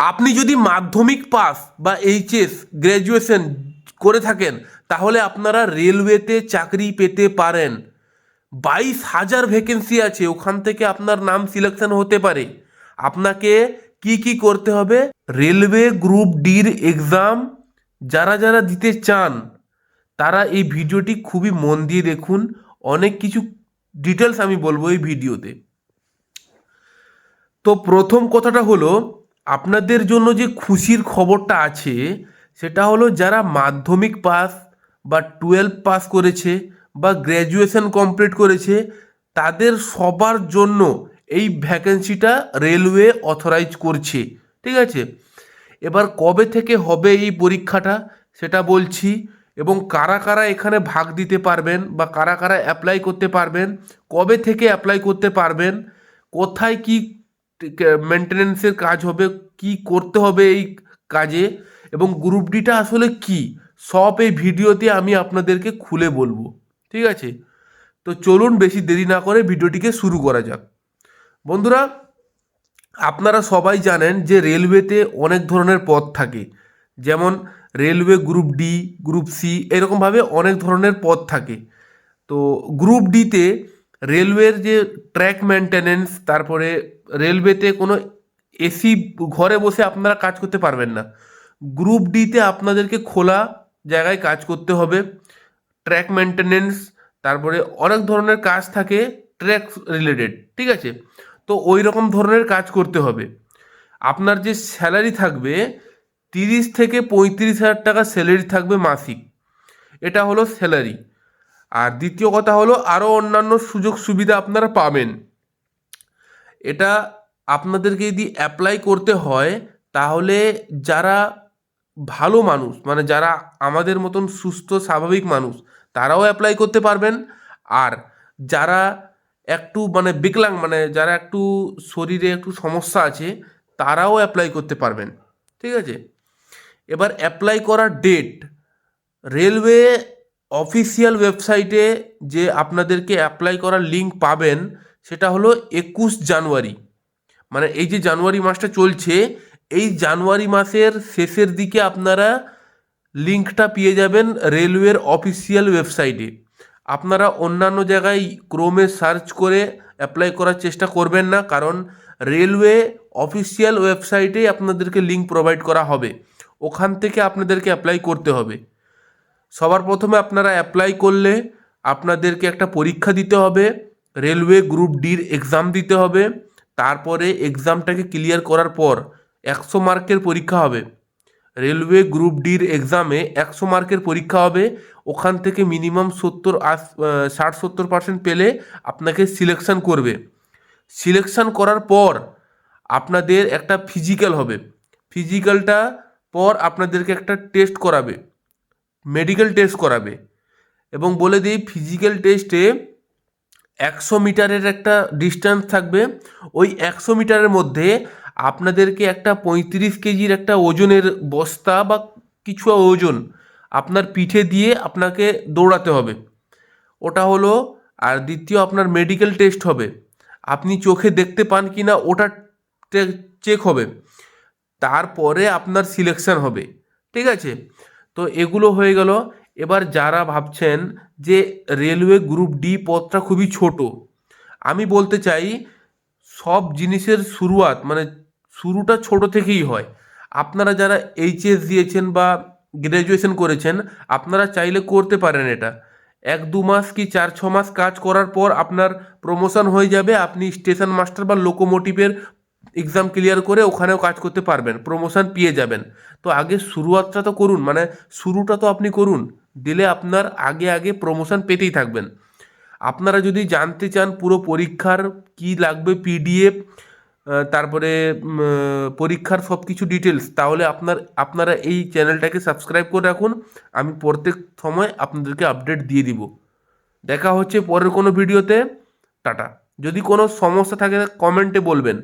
আপনি যদি মাধ্যমিক পাস বা এইচএস গ্র্যাজুয়েশন করে থাকেন, তাহলে আপনারা রেলওয়েতে চাকরি পেতে পারেন। বাইশ হাজার ভ্যাকেন্সি আছে, ওখান থেকে আপনার নাম সিলেকশন হতে পারে। আপনাকে কি কি করতে হবে? রেলওয়ে গ্রুপ ডির এক্সাম, যারা যারা দিতে চান, তারা এই ভিডিওটি খুবই মন দিয়ে দেখুন। অনেক কিছু ডিটেলস আমি বলব এই ভিডিওতে। তো প্রথম কথাটা হলো আপনাদের জন্য যে খুশির খবরটা আছে, সেটা হলো যারা মাধ্যমিক পাস বা টুয়েলভ পাস করেছে বা গ্র্যাজুয়েশন কমপ্লিট করেছে, তাদের সবার জন্য এই ভ্যাকেন্সিটা রেলওয়ে অথরাইজ করছে। ঠিক আছে? এবার কবে থেকে হবে এই পরীক্ষাটা, সেটা বলছি। এবং কারা কারা এখানে ভাগ দিতে পারবেন বা কারা কারা অ্যাপ্লাই করতে পারবেন, কবে থেকে অ্যাপ্লাই করতে পারবেন, কোথায় কি মেনটেনেন্সের কাজ হবে, কি করতে হবে এই কাজে এবং গ্রুপ ডিটা আসলে কি? সব এই ভিডিওতে আমি আপনাদেরকে খুলে বলব, ঠিক আছে? তো চলুন বেশি দেরি না করে ভিডিওটিকে শুরু করা যাক। বন্ধুরা, আপনারা সবাই জানেন যে রেলওয়েতে অনেক ধরনের পদ থাকে। যেমন railway group D group C এরকমভাবে অনেক ধরনের পদ থাকে। তো গ্রুপ ডিতে রেলওয়ের যে ট্র্যাক মেনটেনেন্স তারপরে রেলওয়েতে কোনো এসি ঘরে বসে আপনারা কাজ করতে পারবেন না। গ্রুপ ডিতে আপনাদেরকে খোলা জায়গায় কাজ করতে হবে। ট্র্যাক মেনটেনেন্স তারপরে অনেক ধরনের কাজ থাকে ট্র্যাক রিলেটেড ঠিক আছে? তো ওই রকম ধরনের কাজ করতে হবে। আপনার যে স্যালারি থাকবে, তিরিশ থেকে পঁয়ত্রিশ হাজার টাকা স্যালারি থাকবে মাসিক। এটা হলো স্যালারি আর দ্বিতীয় কথা হলো আরও অন্যান্য সুযোগ সুবিধা আপনারা পাবেন। এটা আপনাদেরকে যদি অ্যাপ্লাই করতে হয়, তাহলে যারা ভালো মানুষ মানে যারা আমাদের মতন সুস্থ, স্বাভাবিক মানুষ, তারাও অ্যাপ্লাই করতে পারবেন। আর যারা একটু মানে বিকলাং মানে যারা একটু শরীরে একটু সমস্যা আছে, তারাও অ্যাপ্লাই করতে পারবেন। ঠিক আছে? এবার অ্যাপ্লাই করার ডেট রেলওয়ে অফিসিয়াল ওয়েবসাইটে যে আপনাদেরকে অ্যাপ্লাই করার লিঙ্ক পাবেন, সেটা হলো একুশ জানুয়ারি। মানে এই যে জানুয়ারি মাসটা চলছে, এই জানুয়ারি মাসের শেষের দিকে আপনারা লিঙ্কটা পেয়ে যাবেন রেলওয়ের অফিসিয়াল ওয়েবসাইটে। আপনারা অন্যান্য জায়গায় ক্রোমে সার্চ করে অ্যাপ্লাই করার চেষ্টা করবেন না, কারণ রেলওয়ে অফিসিয়াল ওয়েবসাইটেই আপনাদেরকে লিঙ্ক প্রোভাইড করা হবে। ওখান থেকে আপনাদেরকে অ্যাপ্লাই করতে হবে। সবার প্রথমে আপনারা অ্যাপ্লাই করলে আপনাদেরকে একটা পরীক্ষা দিতে হবে রেলওয়ে গ্রুপ ডির এক্সাম দিতে হবে, তারপরে এক্সামটাকে ক্লিয়ার করার পর একশো মার্কের পরীক্ষা হবে। রেলওয়ে গ্রুপ ডির এক্সামে একশো মার্কের পরীক্ষা হবে, ওখান থেকে মিনিমাম সত্তর আশ ষাট সত্তর পার্সেন্ট পেলে আপনাকে সিলেকশান করবে। সিলেকশান করার পর আপনাদের একটা ফিজিক্যাল হবে। ফিজিক্যালটা পর আপনাদেরকে একটা টেস্ট করাবে। মেডিকেল টেস্ট করাবে। এবং বলে দিই ফিজিক্যাল টেস্টে একশো মিটারের একটা ডিস্টেন্স থাকবে। ওই একশো মিটারের মধ্যে আপনাদেরকে একটা পঁয়ত্রিশ কেজির একটা ওজনের বস্তা বা কিছু ওজন আপনার পিঠে দিয়ে আপনাকে দৌড়াতে হবে। ওটা হলো, আর দ্বিতীয় আপনার মেডিকেল টেস্ট হবে। আপনি চোখে দেখতে পান কি না ওটা চেক হবে। তারপরে আপনার সিলেকশন হবে। ঠিক আছে? তো এগুলো হয়ে গেল। এবার যারা ভাবছেন যে রেলওয়ে গ্রুপ ডি পদটা খুবই ছোট, আমি বলতে চাই সব জিনিসের শুরুয়াত মানে শুরুটা ছোট থেকেই হয়। আপনারা যারা এইচএস দিয়েছেন বা গ্র্যাজুয়েশন করেছেন, আপনারা চাইলে করতে পারেন এটা। এক দু মাস কি চার ছ মাস কাজ করার পর আপনার প্রমোশন হয়ে যাবে, আপনি স্টেশন মাস্টার বা লোকোমোটিভের এক্সাম ক্লিয়ার করে ওখানেও কাজ করতে পারবেন প্রমোশন পেয়ে যাবেন। তো আগে শুরুয়াতটা তো করুন মানে শুরুটা তো আপনি করুন, দিলে আপনার আগে আগে প্রমোশন পেতেই থাকবেন। আপনারা যদি জানতে চান পুরো পরীক্ষার কি লাগবে পিডিএফ তারপরে পরীক্ষার সব কিছু ডিটেলস তাহলে আপনার, আপনারা এই চ্যানেলটাকে সাবস্ক্রাইব করে রাখুন, আমি প্রত্যেক সময় আপনাদেরকে আপডেট দিয়ে দিব। দেখা হচ্ছে পরের কোনো ভিডিওতে টাটা। যদি কোনো সমস্যা থাকে কমেন্টে বলবেন।